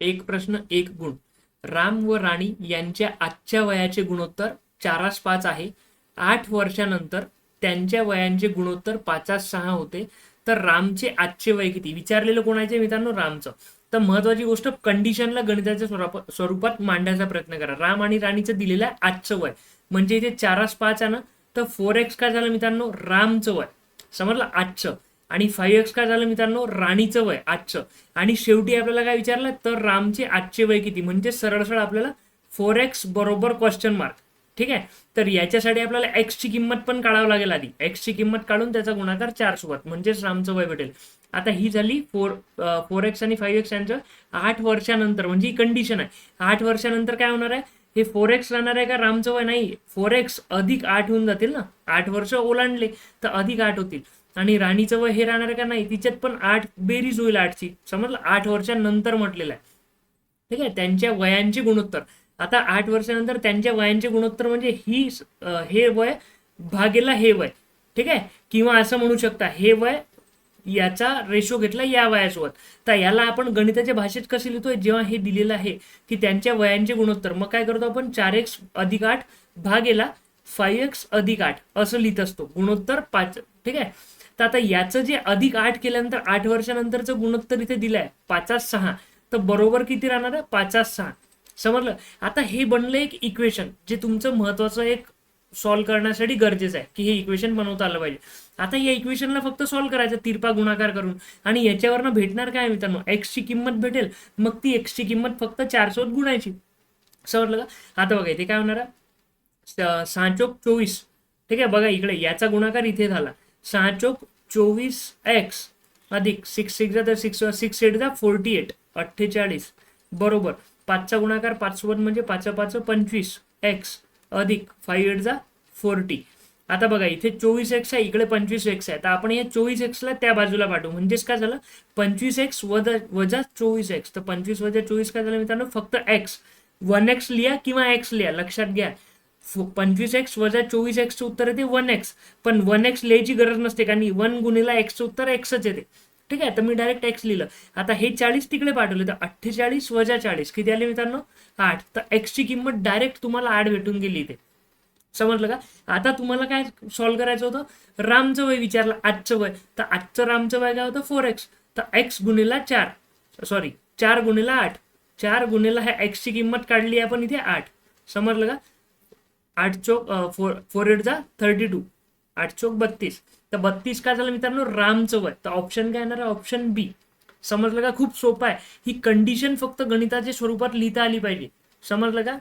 एक प्रश्न एक गुण. राम व राणी यांच्या आजच्या वयाचे गुणोत्तर चारास पाच आहे. आठ वर्षानंतर त्यांच्या वयांचे गुणोत्तर पाचास सहा होते. तर रामचे आजचे वय किती? विचारलेलं कोणाचे मित्रांनो? रामचं. तर महत्वाची गोष्ट कंडिशनला गणिताच्या स्वरूपात स्वरूपात मांडण्याचा प्रयत्न करा. राम आणि राणीचं दिलेलं आहे आजचं वय. म्हणजे इथे चारास पाच आहे ना? तर फोर एक्स काय झालं मित्रांनो? रामचं वय. समजलं? आजचं. आणि फाईव्ह एक्स काय झालं मित्रांनो? राणीचं वय आजचं. आणि शेवटी आपल्याला काय विचारलं? तर रामचे आजचे वय किती? म्हणजे सरळ सरळ आपल्याला फोर एक्स बरोबर क्वेश्चन मार्क ठीक आहे? तर याच्यासाठी आपल्याला एक्स ची किंमत पण काढावं लागेल आधी. एक्स ची किंमत काढून त्याचा गुणाकार चार सोबत म्हणजेच रामचं वय भेटेल. आता ही झाली फोर फोर एक्स आणि फाईव्ह एक्स यांचं आठ वर्षानंतर. म्हणजे ही कंडिशन आहे. आठ वर्षानंतर काय होणार आहे? हे फोर एक्स राहणार आहे का रामचं वय? नाही. फोर एक्स अधिक आठ होऊन जातील ना. आठ वर्ष ओलांडले तर अधिक आठ होतील. आणि राणीचं वय हे राहणार का नाही तिच्यात पण आठ बेरीज होईल आठची. समजलं? आठ वर्षांनंतर म्हटलेलं आहे. ठीक आहे? त्यांच्या वयांचे गुणोत्तर. आता आठ वर्षानंतर त्यांच्या वयांचे गुणोत्तर म्हणजे ही हे वय भागेला हे वय. ठीक आहे? किंवा असं म्हणू शकता हे वय याचा रेशो घेतला या वयासोबत. तर याला आपण गणिताच्या भाषेत कसे लिहितोय? जेव्हा हे दिलेलं आहे की त्यांच्या वयांचे गुणोत्तर. मग काय करतो आपण? चार एक्स अधिक आठ भागेला फाईव्ह एक्स अधिक आठ असं लिहित असतो. गुणोत्तर पाच ठीक आहे? तर आता याचं जे अधिक आठ केल्यानंतर आठ वर्षानंतरचं गुणोत्तर इथे दिलंय पाचास सहा. तर बरोबर किती राहणार आहे? पाचास सहा. समजलं? आता हे बनलं एक इक्वेशन जे तुमचं महत्वाचं एक सॉल्व्ह करण्यासाठी गरजेचं आहे की हे इक्वेशन बनवता आलं पाहिजे. आता या इक्वेशनला फक्त सॉल्व्ह करायचं तिरपा गुणाकार करून. आणि याच्यावरनं भेटणार काय मित्रांनो? एक्स ची किंमत भेटेल मग ती एक्स ची किंमत फक्त चार सोबत गुणायची. समजलं का? आता बघा इथे काय होणार आहे? सहा चोक चोवीस. ठीक आहे बघा इकडे याचा गुणाकार इथे झाला. सहा चोक चोवीस एक्स अधिक सिक्स सिक्सचा तर सिक्स सिक्स एट जा फोर्टी एट अठ्ठेचाळीस. बरोबर. पाचचा गुणाकार पाच वन म्हणजे पाच पाच पंचवीस एक्स अधिक फाईव्ह एट जा फोर्टी आता बघा इथे चोवीस एक्स आहे इकडे पंचवीस एक्स आहे. तर आपण या चोवीस एक्सला त्या बाजूला पाठवू. म्हणजेच काय झालं? पंचवीस एक्स वजा वजा चोवीस एक्स तर पंचवीस वजा चोवीस काय झालं मित्रांनो? फक्त एक्स वन एक्स लिहा किंवा एक्स लिहा. लक्षात घ्या. पंचवीस एक्स वजा चोवीस एक्सचं उत्तर येते वन एक्स पण वन एक्स लिहायची गरज नसते कारण वन गुणिला एक्सचं उत्तर एक्सच येते. ठीक आहे? तर मी डायरेक्ट एक्स लिहिलं. आता हे चाळीस तिकडे पाठवले तर अठ्ठेचाळीस वजा चाळीस. किती आले मित्रांनो? आठ. तर एक्सची किंमत डायरेक्ट तुम्हाला आठ भेटून गेली इथे. समजलं का? आता तुम्हाला काय सॉल्व्ह करायचं होतं? रामचं वय विचारलं आजचं वय. तर आजचं रामचं वय काय होतं? फोर एक्स तर एक्स गुणिला चार. सॉरी चार गुणिला आठ. चार गुणिला ह्या एक्सची किंमत काढली आपण इथे आठ. समजलं का? आठ चौक फोर फोर एट जा थर्टी टू. आठ चौक बत्तीस. तर बत्तीस काय झालं मित्रांनो? राम चौक तर ऑप्शन काय येणार आहे? ऑप्शन बी समजलं का? खूप सोपं आहे. ही कंडिशन फक्त गणिताच्या स्वरूपात लिहिता आली पाहिजे. समजलं का?